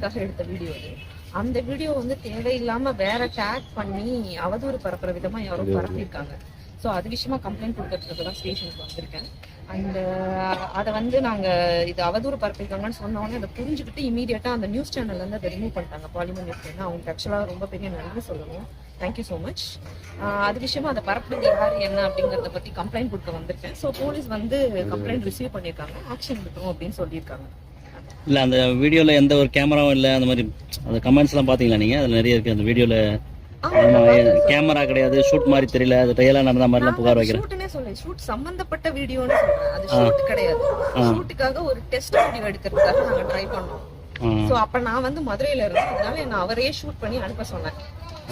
கம்பெனிக்காக எடுத்த வீடியோ அது. அந்த வீடியோ வந்து தேவையில்லாம வேற டேக் பண்ணி அவதூறு பரப்புற விதமா யாரோ பரப்பியிருக்காங்க. ஸோ அது விஷயமா கம்ப்ளைண்ட் கொடுக்கறதுக்கு தான் ஸ்டேஷனுக்கு வந்திருக்கேன். அந்த அதை வந்து நாங்க இது அவதூறு பரப்பியிருக்காங்கன்னு சொன்ன உடனே அதை புரிஞ்சுக்கிட்டு இமீடியட்டா அந்த நியூஸ் சேனல்ல இருந்து அதை ரிமூவ் பண்ணிட்டாங்க. பாலிமர் நியூஸ் சேனல் அவங்களுக்கு ஆக்சுவலா ரொம்ப பெரிய நன்றி சொல்லணும். தேங்க்யூ ஸோ மச் அது விஷயமா அதை பரப்புறது யார் என்ன அப்படிங்கறத பத்தி கம்ப்ளைண்ட் கொடுக்க வந்திருக்கேன். ஸோ போலீஸ் வந்து கம்ப்ளைண்ட் ரிசீவ் பண்ணியிருக்காங்க. ஆக்ஷன் எடுக்கணும் அப்படின்னு சொல்லியிருக்காங்க. இல்ல அந்த வீடியோல எந்த ஒரு கேமராவும் இல்ல அந்த மாதிரி அந்த கமெண்ட்ஸ் எல்லாம் பாத்தீங்களா நீங்க? அதுல நிறைய இருக்கு அந்த வீடியோல. கேமரா கிடையாது ஷூட் மாதிரி தெரியல அது ரியலா நடந்த மாதிரி எல்லாம் புகார் வைக்கிறேன். ஷூட்னே சொல்ல ஷூட் சம்பந்தப்பட்ட வீடியோன்னு சொல்றேன். அது ஷூட் கிடையாது. ஷூட்டுக்காக ஒரு டெஸ்ட் வீடியோ எடுக்கிறதுக்காக நாங்க ட்ரை பண்ணோம். சோ அப்ப நான் வந்து மதுரையில இருந்தேன். அதனால என்ன அவரே ஷூட் பண்ணி அனுப்ப சொன்னேன்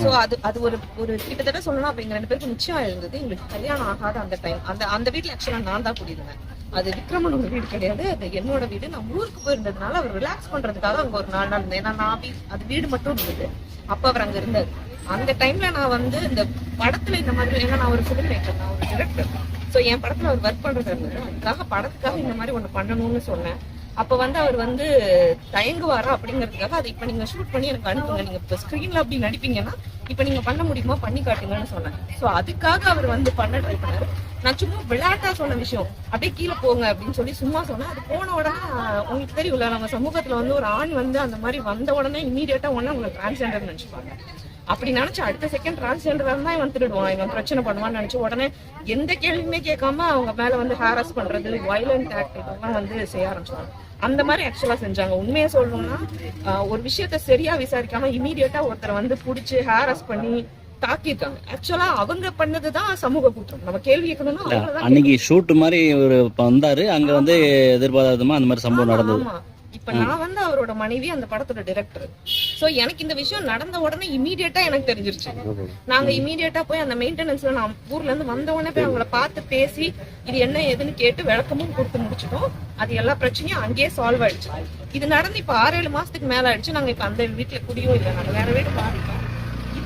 சோ அது அது ஒரு ஒரு கிட்டத்தட்ட சொல்லணும். அப்ப எங்க ரெண்டு பேருக்கு நிச்சயம் இருந்தது. எங்களுக்கு கல்யாணம் ஆகாத அந்த டைம் அந்த அந்த வீட்ல ஆக்சுவலா நான் தான் குடியிருந்தேன். அது விக்ரமனோட வீடு கிடையாது. அது என்னோட வீடு. நான் ஊருக்கு போயிருந்ததுனால அவர் ரிலாக்ஸ் பண்றதுக்காக அங்க ஒரு நாலு நாள் இருந்தேன் ஏன்னா நான் வீ- அது வீடு மட்டும் இருந்தது. அப்ப அவர் அங்க இருந்தார். அந்த டைம்ல நான் வந்து இந்த படத்துல இந்த மாதிரி ஏன்னா நான் ஒரு ஃபிலிம் மேக்கர் நான் ஒரு டிரெக்டர் சோ என் படத்துல அவர் ஒர்க் பண்றது இருந்தது. அதுக்காக படத்துக்காக இந்த மாதிரி ஒண்ணு பண்ணணும்னு சொன்னேன். அப்ப வந்து அவர் வந்து தயங்குவாரா அப்படிங்கிறதுக்காக அதை இப்ப நீங்க ஷூட் பண்ணி எனக்கு அனுப்புங்க. நீங்க இப்ப ஸ்கிரீன்ல அப்படி நடிப்பீங்கன்னா இப்ப நீங்க பண்ண முடியுமா? பண்ணி காட்டுங்கன்னு சொன்னேன். சோ அதுக்காக அவர் வந்து பண்ண ட்ரை பண்ணாரு. நான் சும்மா விளையாட்டா சொன்ன விஷயம். அப்படியே கீழே போங்க அப்படின்னு சொல்லி சும்மா சொன்னேன் அது போன உடனே உங்களுக்கு தெரியும்ல நம்ம சமூகத்துல வந்து ஒரு ஆண் வந்து அந்த மாதிரி வந்த உடனே இமீடியட்டா உடனே உங்களை டிரான்ஸ்ஜெண்டர் நினைச்சுப்பாங்க. அப்படி நினைச்சு அடுத்த செகண்ட் டிரான்ஸ்ஜெண்டரா இருந்தா இவன் திருடுவான் இவன் பிரச்சனை பண்ணுவான்னு நினைச்சு உடனே எந்த கேள்வியுமே கேட்காம அவங்க மேல வந்து ஹாரஸ் பண்றது வயலண்ட் ஆக்ட் இதெல்லாம் வந்து செய்ய ஆரம்பிச்சாங்க அந்த மாதிரி ஆக்சுவலா செஞ்சாங்க. உண்மையை சொல்லணும்னா ஒரு விஷயத்த சரியா விசாரிக்காம இமீடியட்டா ஒருத்தரை வந்து புடிச்சு ஹாரஸ் பண்ணி தாக்கியிருக்காங்க. ஆக்சுவலா அவங்க பண்ணதுதான் சமூக குற்றம். நம்ம கேள்வி கேட்கணும்னா அன்னைக்கு ஷூட் மாதிரி ஒரு வந்தாரு. அங்க வந்து எதிர்பாராதமா அந்த மாதிரி சம்பவம் நடந்தது. இப்ப நான் வந்து அவரோட மனைவி அந்த படத்தோட டைரக்டர் சோ எனக்கு இந்த விஷயம் நடந்த உடனே இமீடியட்டா எனக்கு தெரிஞ்சிருச்சு. நாங்க இமீடியட்டா போய் அந்த மெயின்டெனன்ஸ்ல நான் ஊர்ல இருந்து வந்த உடனே போய் அவங்கள பார்த்து பேசி இது என்ன ஏதுன்னு கேட்டு விளக்கமும் கொடுத்து முடிச்சிட்டோம். அது எல்லா பிரச்சனையும் அங்கேயே சால்வ் ஆயிடுச்சு. இது நடந்து இப்ப ஆறு ஏழு மாசத்துக்கு மேல ஆயிடுச்சு. நாங்க இப்ப அந்த வீட்டுல குடியும் இல்லை. நாங்க வேற வீடு மாறிட்டோம்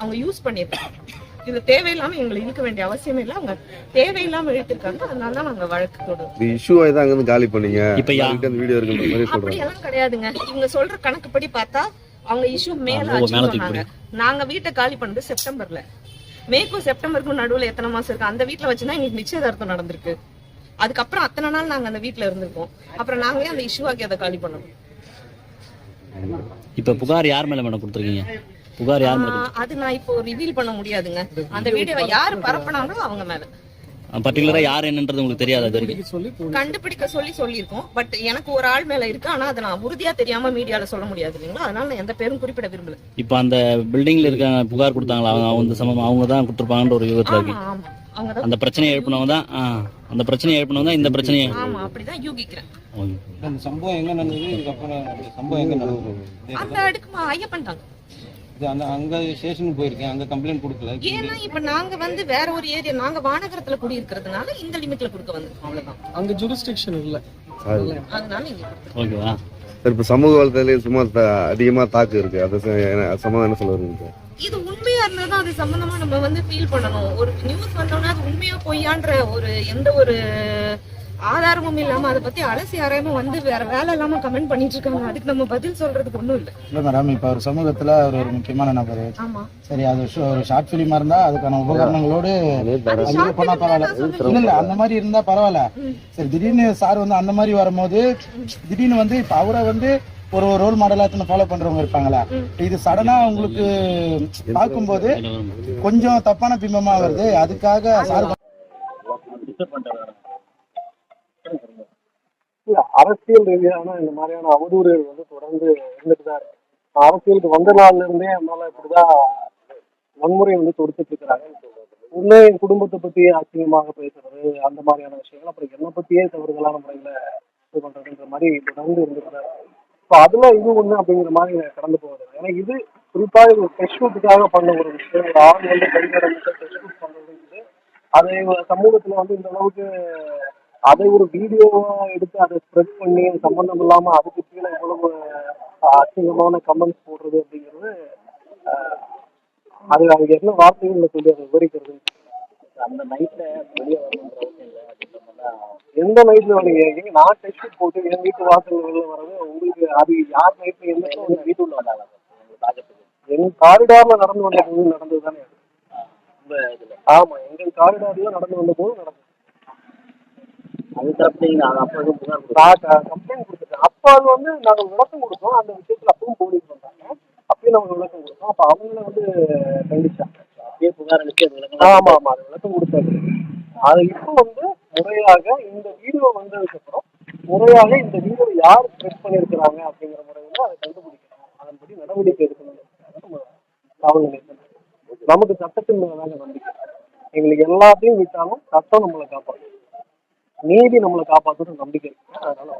அவங்க யூஸ் பண்ணிருக்காங்க இது தேவையில்லாம எங்களை இழுக்க வேண்டிய அவசியமே இல்லை. அவங்க தேவையில்லாம இழுத்திருக்காங்க. அதனால தான் நாங்க வழக்கு தொடுறோம் இது இஷ்யூ அங்கிருந்து காலி பண்ணீங்க. இப்ப யா- அவர்கிட்ட அந்த வீடியோ இருக்குன்ற மாதிரி அப்படி சொல்றாங்க எல்லாம் கிடையாதுங்க. இவங்க சொல்ற கணக்குப்படி பார்த்தா அவங்க இஷ்யூ மேல சொன்னாங்க. நாங்க வீட்டை காலி பண்ணது செப்டம்பர்ல. மேக்கும் செப்டம்பருக்கும் நடுவுல எத்தனை மாசம் இருக்கு? அந்த வீட்ல வச்சுதான் எங்களுக்கு நிச்சயதார்த்தம் நடந்திருக்கு. அதுக்கப்புறம் அத்தனை நாள் நாங்க அந்த வீட்ல இருந்திருக்கோம். அப்புறம் நாங்களே அந்த இஷ்யூ ஆக்கி அதை காலி பண்ணோம். இப்ப புகார் யார் மேல மேடம் கொடுத்துருக்கீங்க? புகார் யார் அது நான் இப்போ ரிவீல் பண்ண முடியாதுங்க. அந்த வீடியோவை யாரு பரப்புனாங்களோ அவங்க மேல. பர்டிகுலரா யார் என்னன்றது உங்களுக்கு தெரியாது அது வரைக்கும். கண்டுபிடிக்க சொல்லி சொல்லியிருக்கோம். பட் எனக்கு ஒரு ஆள் மேல இருக்கு. ஆனா அதை நான் உறுதியா தெரியாம மீடியால சொல்ல முடியாது இல்லைங்களா? அதனால நான் எந்த பேரும் குறிப்பிட விரும்பல. இப்ப அந்த பில்டிங்ல இருக்க புகார் கொடுத்தாங்களா? அவங்க அவங்க சமம் அவங்க தான் கொடுத்துருப்பாங்கன்ற ஒரு விபத்துல இருக்கு. அந்த பிரச்சனையை எழுப்பினவங்க தான் அந்த பிரச்சனையை எழுப்பினவங்க தான் இந்த பிரச்சனையை ஆமா அப்படிதான் யூகிக்கிறேன். அந்த சம்பவம் எங்க நடந்தது? இதுக்கப்புறம் அந்த சம்பவம் எங்க நடந்தது? அந்த அடுக்குமா ஐயப்பன் தாங்க. அந்த அங்க ஸ்டேஷனுக்கு போயிருக்கேன். அங்க கம்ப்ளைண்ட் கொடுக்கல. ஏன்னா இப்ப நாங்க வந்து வேற ஒரு ஏரியா நாங்க வானகரத்துல குடி இருக்கிறதுனால இந்த லிமிட்ல கொடுக்க வந்திருக்கோம். அவ்வளவுதான். அங்க ஜூரிஸ்டிக்ஷன் இல்ல. அதனால இங்க. ஓகேவா? சரி இப்போ சமூக வலைத்தளத்திலே சும்மா த- அதிகமா தாக்கு இருக்கு. அதை சம்மந்தம் என்ன சொல்ல வருவீங்க இது உண்மையா இருந்தாதான் அது சம்பந்தமா நம்ம வந்து ஃபீல் பண்ணணும். ஒரு நியூஸ் வந்தோம்னா அது உண்மையா பொய்யான்ற ஒரு எந்த ஒரு ஆதாரமும் இல்லாம அதை பத்தி அலசி ஆராயமா வந்து வேற வேலை இல்லாம கமெண்ட் பண்ணிட்டு இருக்காங்க அதுக்கு நம்ம பதில் சொல்றதுக்கு ஒண்ணும் இல்ல. இல்ல மேடம் இப்ப ஒரு சமூகத்துல அவர் ஒரு முக்கியமான நபர். ஆமா. சரி அது ஒரு ஷார்ட் பிலிமா இருந்தா அதுக்கான உபகரணங்களோடு பண்ணா பரவாயில்ல. இல்ல அந்த மாதிரி இருந்தா பரவாயில்ல. சரி திடீர்னு சார் வந்து அந்த மாதிரி வரும்போது திடீர்னு வந்து இப்ப அவரை வந்து ஒரு ரோல் மாடலா ஃபாலோ பண்றவங்க இருப்பாங்களா? இது சடனா உங்களுக்கு பார்க்கும்போது கொஞ்சம் தப்பான பிம்பமா வருது. அதுக்காக சார் இல்ல அரசியல் ரீதியான இந்த மாதிரியான அவதூறுகள் வந்து தொடர்ந்து இருந்துட்டு தான் இருக்கு. அரசியலுக்கு வந்த நாள்ல இருந்தே அதனால இப்படிதான் வன்முறை வந்து தொடுத்துட்டு இருக்கிறாங்க. உள்ள என் குடும்பத்தை பத்தி அசிங்கமாக பேசுறது அந்த மாதிரியான விஷயங்கள் அப்புறம் என்னை பத்தியே தவறுதலான முறையில இது பண்றதுன்ற மாதிரி தொடர்ந்து இருந்துட்டு தான் ஸோ அதுல இது ஒண்ணு அப்படிங்கிற மாதிரி கடந்து போகுது ஏன்னா இது குறிப்பா இது டெஸ்ட் ஷூட்டுக்காக பண்ண ஒரு விஷயம். ஒரு ஆண் வந்து கைவிடமிட்டு டெஸ்ட் ஷூட் பண்றது அதை சமூகத்துல வந்து இந்த அளவுக்கு அதை ஒரு வீடியோவா எடுத்து அதை ஸ்ப்ரெட் பண்ணி சம்பந்தம் இல்லாம அதுக்கு கீழே இவ்வளவு அசிங்கமான கமெண்ட்ஸ் போடுறது அப்படிங்கிறது அது அவங்க என்ன வார்த்தைகள்ல சொல்லி அதை விவரிக்கிறது. அந்த நைட்ல வெளியே எந்த நைட்ல வரீங்க எங்க நான் டெஸ்ட் போட்டு என் வீட்டு வாசல் வெளில வர்றது உங்களுக்கு அது யார் நைட்ல எந்த உங்க வீட்டுக்குள்ள வந்தாங்க என் காரிடார்ல நடந்து வந்த போது நடந்தது தானே ஆமா எங்க காரிடார்ல நடந்து வந்த போது நடந்தது. அது தரப்பு நீங்க அது அப்போ எதுவும் புகார் கொடுத்தா கம்ப்ளைண்ட் கொடுத்துருக்கேன் அப்போ அது வந்து நாங்க விளக்கம் கொடுத்தோம். அந்த விஷயத்துல அப்பவும் போலீஸ் வந்தாங்க அப்பயும் நாங்க விளக்கம் கொடுத்தோம். அப்ப அவங்கள வந்து கண்டிச்சாங்க. அப்படியே புகார் அளிச்சு அது விளக்கம் ஆமா ஆமா. அது விளக்கம் கொடுத்தாரு அது இப்போ வந்து முறையாக இந்த வீடியோ வந்ததுக்கு அப்புறம் முறையாக இந்த வீடியோ யார் ஸ்ப்ரெட் பண்ணியிருக்கிறாங்க அப்படிங்கிற முறையில அதை கண்டுபிடிக்கணும். அதன்படி நடவடிக்கை எடுக்கணும். காவல் நமக்கு சட்டத்தின் மேல நம்பிக்கை. எங்களுக்கு எல்லாத்தையும் விட்டாலும் சட்டம் நம்மளை காப்பாற்றும் நீதி நம்மளை காப்பாற்றுற நம்பிக்கை இருக்கு அதனால